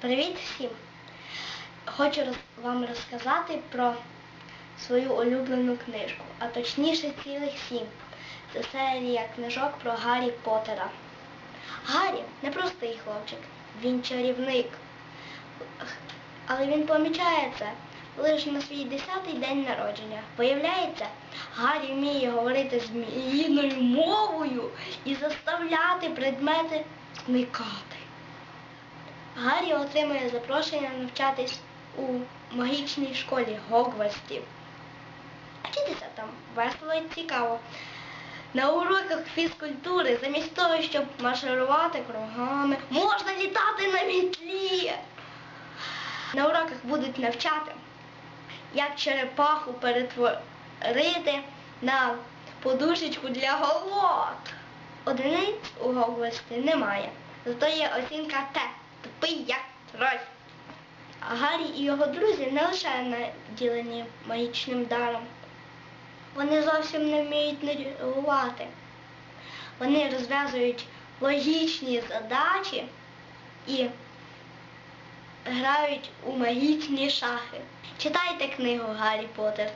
Привіт всім! Хочу вам розказати про свою улюблену книжку, а точніше цілих сім. Це серія книжок про Гаррі Поттера. Гаррі не простий хлопчик, він чарівник. Але він помічає це лише на свій 10-й день народження. Виявляється, Гаррі вміє говорити зміїною мовою і заставляти предмети зникати. Гаррі отримує запрошення навчатись у магічній школі Гогвартсів. Вчитися там весело і цікаво. На уроках фізкультури, замість того, щоб марширувати кругами, можна літати на мітлі. На уроках будуть навчати, як черепаху перетворити на подушечку для голод. Одиниць у Гогвартсі немає. Зато є оцінка Т. Тупий як троль. Гаррі і його друзі не лише наділені магічним даром. Вони зовсім не вміють нервувати. Вони розв'язують логічні задачі і грають у магічні шахи. Читайте книгу Гаррі Поттер.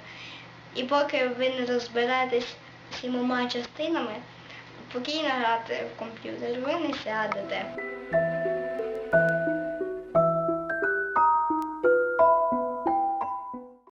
І поки ви не розберетесь сімома частинами, спокійно грати в комп'ютер, ви не сядете.